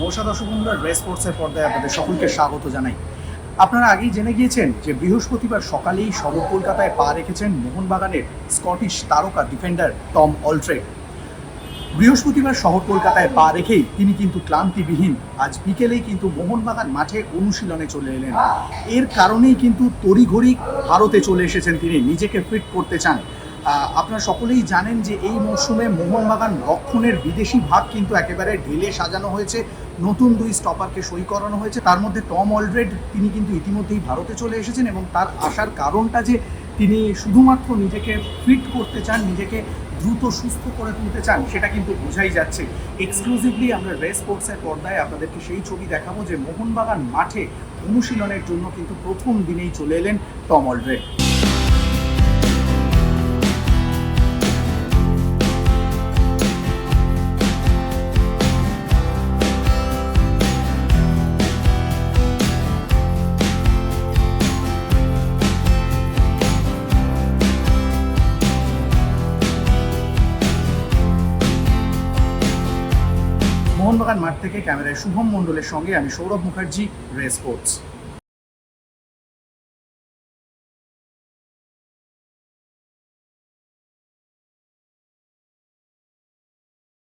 নৌসা দর্শক বন্ধুরা রেস স্পোর্টসের পর্দায় আপনাদের সকলকে স্বাগত জানাই। আপনারা আগেই জেনে গিয়েছেন যে বৃহস্পতিবার সকালেই শহর কলকাতায় পা রেখেছেন মোহনবাগানের স্কটিশ তারকা ডিফেন্ডার টম অলট্রেড বৃহস্পতিবার শহর কলকাতায় পা রেখেই তিনি কিন্তু ক্লান্তিবিহীন। আজ বিকেলেই কিন্তু মোহনবাগান মাঠে অনুশীলনে চলে এলেন। এর কারণেই কিন্তু তড়িঘড়ি ভারতে চলে এসেছেন তিনি। নিজেকে ফিট করতে চান আপনারা সকলেই জানেন যে এই মরশুমে মোহনবাগান রক্ষণের বিদেশি ভাগ কিন্তু একেবারে ঢেলে সাজানো হয়েছে। নতুন দুই স্টপারকে সই করানো হয়েছে। তার মধ্যে টম অলরেড তিনি কিন্তু ইতিমধ্যেই ভারতে চলে এসেছেন এবং তার আসার কারণটা যে তিনি শুধুমাত্র নিজেকে ফিট করতে চান, নিজেকে দ্রুত সুস্থ করে তুলতে চান, সেটা কিন্তু বোঝাই যাচ্ছে। এক্সক্লুসিভলি আমরা রেস স্পোর্টসের পর্দায় আপনাদেরকে সেই ছবি দেখাবো যে মোহনবাগান মাঠে অনুশীলনের জন্য কিন্তু প্রথম দিনেই চলে এলেন টম অলরেড। মোহনবাগান মাঠ থেকে ক্যামেরায় শুভম মণ্ডলের সঙ্গে আমি সৌরভ মুখার্জি রেস স্পোর্টস